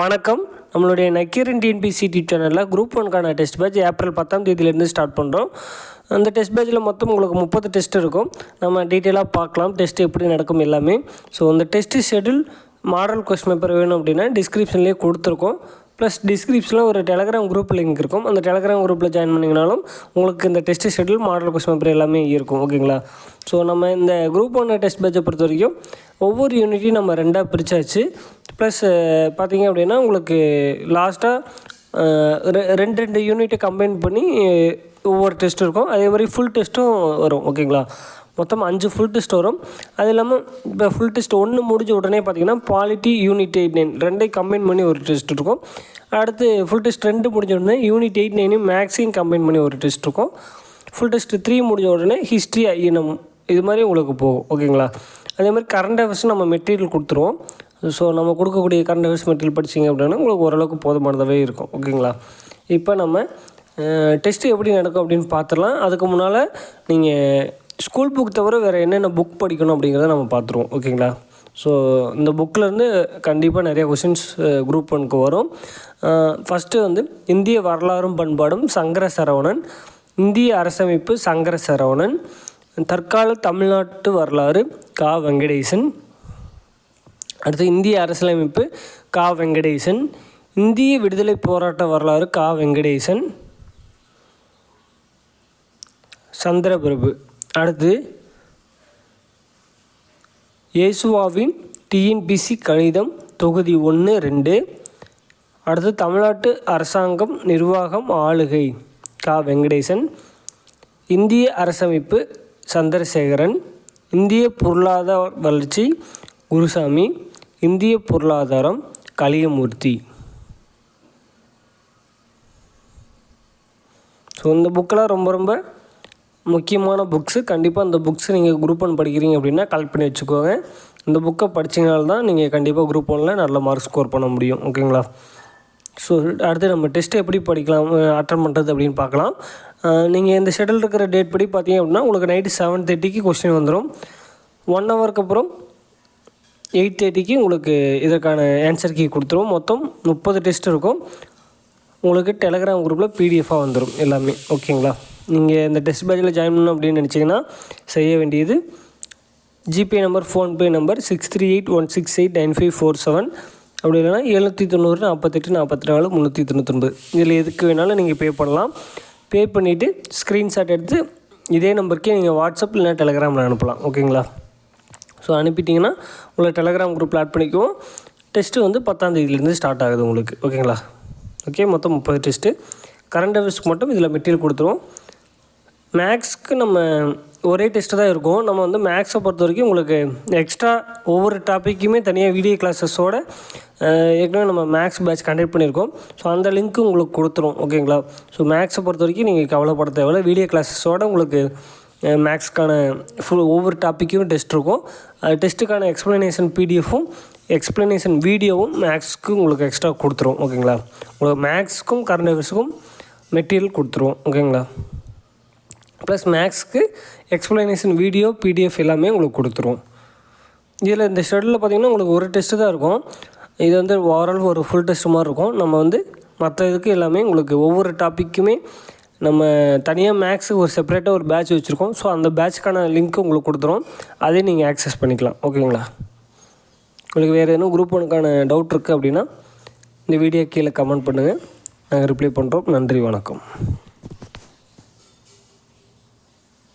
வணக்கம். நம்மளுடைய நக்கீரன் டிஎன்பிசி டி சேனலில் குரூப் ஒன்க்கான டெஸ்ட் பேட்ச் ஏப்ரல் பத்தாம் தேதியிலேருந்து ஸ்டார்ட் பண்ணுறோம் அந்த டெஸ்ட் பேட்சில் மொத்தம் உங்களுக்கு முப்பது டெஸ்ட் இருக்கும். நம்ம டீட்டெயிலாக பார்க்கலாம் டெஸ்ட் எப்படி நடக்கும் எல்லாமே. ஸோ அந்த test schedule model question paper வேணும் அப்படின்னா டிஸ்கிரிப்ஷன்லேயே கொடுத்துருக்கோம். ப்ளஸ் டிஸ்கிரிப்ஷனில் ஒரு டெலகிராம் குரூப் லிங்க் இருக்கும். அந்த டெலகிராம் குரூப்பில் ஜாயின் பண்ணிங்கனாலும் உங்களுக்கு இந்த test schedule model question paper எல்லாமே இருக்கும். ஓகேங்களா ஸோ நம்ம இந்த குரூப் ஒன் டெஸ்ட் பேட்சை பொறுத்த வரைக்கும் ஒவ்வொரு யூனிட்டையும் நம்ம ரெண்டாக பிரித்தாச்சு ப்ளஸ் பார்த்தீங்க அப்படின்னா உங்களுக்கு லாஸ்ட்டாக ரெண்டு ரெண்டு யூனிட்டை கம்பைன் பண்ணி ஒவ்வொரு டெஸ்ட் இருக்கும். அதே மாதிரி ஃபுல் டெஸ்ட்டும் வரும் ஓகேங்களா மொத்தம் அஞ்சு ஃபுல் டெஸ்ட் வரும். அது இல்லாமல் இப்போ ஃபுல் டெஸ்ட் ஒன்று முடிஞ்ச உடனே பார்த்தீங்கன்னா குவாலிட்டி யூனிட் எயிட் நைன் ரெண்டையும் கம்பைன் பண்ணி ஒரு டெஸ்ட் இருக்கும். அடுத்து ஃபுல் டெஸ்ட் ரெண்டு முடிஞ்ச உடனே யூனிட் எயிட் நைனையும் மேக்ஸையும் கம்பைன் பண்ணி ஒரு டெஸ்ட் இருக்கும். ஃபுல் டெஸ்ட் த்ரீ முடிஞ்ச உடனே ஹிஸ்ட்ரி ஐஎன்எம் இது மாதிரி உங்களுக்கு போகும் ஓகேங்களா அதே மாதிரி கரண்ட் அஃபேர்ஸ் நம்ம மெட்டீரியல் கொடுத்துருவோம். ஸோ நம்ம கொடுக்கக்கூடிய கரண்ட் அஃபேர்ஸ் மெட்டீரியல் படிச்சிங்க அப்படின்னா உங்களுக்கு ஓரளவுக்கு போதுமானதாகவே இருக்கும். ஓகேங்களா இப்போ நம்ம டெஸ்ட்டு எப்படி நடக்கும் அப்படின்னு பார்த்துடலாம். அதுக்கு முன்னால் நீங்கள் ஸ்கூல் புக் தவிர வேறு என்னென்ன புக் படிக்கணும் அப்படிங்கிறத நம்ம பார்த்துருவோம். ஓகேங்களா ஸோ இந்த புக்கிலேருந்து கண்டிப்பாக நிறைய கொஷின்ஸ் குரூப் ஒனுக்கு வரும். ஃபஸ்ட்டு வந்து இந்திய வரலாறும் பண்பாடும் சங்கர சரவணன் இந்திய அரசமைப்பு சங்கர சரவணன் தற்கால தமிழ்நாட்டு வரலாறு கா. வெங்கடேசன். அடுத்து இந்திய அரசியலமைப்பு கா. வெங்கடேசன். இந்திய விடுதலை போராட்ட வரலாறு கா. வெங்கடேசன். சந்திரபிரபு. அடுத்து இயேசுவாவின் டிஎன்பிசி கணிதம் தொகுதி ஒன்று ரெண்டு. அடுத்து தமிழ்நாட்டு அரசாங்கம் நிர்வாகம் ஆளுகை கா. வெங்கடேசன். இந்திய அரசமைப்பு சந்திரசேகரன் இந்திய பொருளாதார வளர்ச்சி குருசாமி இந்திய பொருளாதாரம் கலியமூர்த்தி. ஸோ இந்த புக்கெலாம் ரொம்ப ரொம்ப முக்கியமான புக்ஸு கண்டிப்பாக இந்த புக்ஸ் நீங்கள் குரூப் ஒன் படிக்கிறீங்க அப்படின்னா கலெக்ட் பண்ணி வச்சுக்கோங்க. இந்த புக்கை படிச்சிங்கனால்தான் நீங்கள் கண்டிப்பாக குரூப் ஒனில் நல்ல மார்க் ஸ்கோர் பண்ண முடியும். ஓகேங்களா ஸோ அடுத்து நம்ம டெஸ்ட்டு எப்படி படிக்கலாம் அட்டன் பண்ணுறது அப்படின்னு பார்க்கலாம். நீங்கள் இந்த ஷெட்டில் இருக்கிற டேட் படி பார்த்தீங்க அப்படின்னா உங்களுக்கு நைட்டு செவன் தேர்ட்டிக்கு கொஸ்டின் வந்துடும் ஒன் ஹவருக்கு அப்புறம் எயிட் தேர்ட்டிக்கு உங்களுக்கு இதற்கான ஆன்சர் கீ கொடுத்துருவோம் மொத்தம் முப்பது டெஸ்ட் இருக்கும். உங்களுக்கு டெலகிராம் குரூப்பில் பிடிஎஃபாக வந்துடும் எல்லாமே. ஓகேங்களா நீங்கள் இந்த டெஸ்ட் பேட்சில் ஜாயின் பண்ணணும் அப்படின்னு நினச்சிங்கன்னா செய்ய வேண்டியது GPay number PhonePe number six three eight one six eight nine five four seven அப்படி இல்லைனா எழுநூற்றி தொண்ணூறு நாற்பத்தெட்டு நாற்பத்தி நாலு முந்நூற்றி தொண்ணூத்தொன்பது. இதில் எதுக்கு வேணாலும் நீங்கள் பே பண்ணலாம். பே பண்ணிவிட்டு ஸ்க்ரீன்ஷாட் எடுத்து இதே நம்பருக்கே நீங்கள் வாட்ஸ்அப் இல்லைனா டெலகிராமில் அனுப்பலாம். ஓகேங்களா ஸோ அனுப்பிட்டிங்கன்னா உங்களை டெலகிராம் குரூப்பில் ஆட் பண்ணிக்குவோம். டெஸ்ட்டு வந்து பத்தாந்தேதியிலேருந்து ஸ்டார்ட் ஆகுது உங்களுக்கு. ஓகேங்களா ஓகே மொத்தம் முப்பது டெஸ்ட்டு கரண்ட் அஃபேர்ஸ்க்கு மட்டும் இதில் மெட்டீரியல் கொடுத்துருவோம். மேக்ஸ்க்கு நம்ம ஒரே டெஸ்ட்டு தான் இருக்கும். நம்ம வந்து மேக்ஸை பொறுத்த வரைக்கும் உங்களுக்கு எக்ஸ்ட்ரா ஒவ்வொரு டாப்பிக்குமே தனியாக வீடியோ கிளாஸஸோட ஏற்கனவே நம்ம மேக்ஸ் பேட்ச் கண்டக்ட் பண்ணியிருக்கோம். ஸோ அந்த லிங்க்கு உங்களுக்கு கொடுத்துரும் ஓகேங்களா ஸோ மேக்ஸை பொறுத்த வரைக்கும் நீங்கள் கவலைப்பட தேவையில்ல. வீடியோ கிளாஸஸோட உங்களுக்கு மேக்ஸ்க்கான ஃபுல் ஒவ்வொரு டாப்பிக்கும் டெஸ்ட் இருக்கும். அது டெஸ்ட்டுக்கான எக்ஸ்ப்ளனேஷன் பிடிஎஃப்பும் எக்ஸ்ப்ளனேஷன் வீடியோவும் மேக்ஸ்க்கு உங்களுக்கு எக்ஸ்ட்ரா கொடுத்துரும் ஓகேங்களா உங்களுக்கு மேக்ஸ்க்கும் கரண்ட் அஃபேர்ஸுக்கும் மெட்டீரியல் கொடுத்துருவோம் ஓகேங்களா ப்ளஸ் மேக்ஸ்க்கு எக்ஸ்ப்ளனேஷன் வீடியோ பிடிஎஃப் எல்லாமே உங்களுக்கு கொடுத்துருவோம் இதில் இந்த ஷெடில் பார்த்திங்கன்னா உங்களுக்கு ஒரு டெஸ்ட்டு தான் இருக்கும். இது வந்து ஓவரால் ஒரு ஃபுல் டெஸ்ட் மாதிரி இருக்கும். நம்ம வந்து மற்ற இதுக்கு எல்லாமே உங்களுக்கு ஒவ்வொரு டாப்பிக்குமே நம்ம தனியாக மேக்ஸுக்கு ஒரு செப்பரேட்டாக ஒரு பேட்ச் வச்சுருக்கோம். ஸோ அந்த பேட்ச்க்கான லிங்க் உங்களுக்கு கொடுத்துரும். அதையும் நீங்கள் ஆக்சஸ் பண்ணிக்கலாம். ஓகேங்களா உங்களுக்கு வேறு எதுவும் குரூப் ஒனுக்கான டவுட் இருக்குது அப்படின்னா இந்த வீடியோ கீழே கமெண்ட் பண்ணுங்கள் நாங்கள் ரிப்ளை பண்ணுறோம் நன்றி வணக்கம்.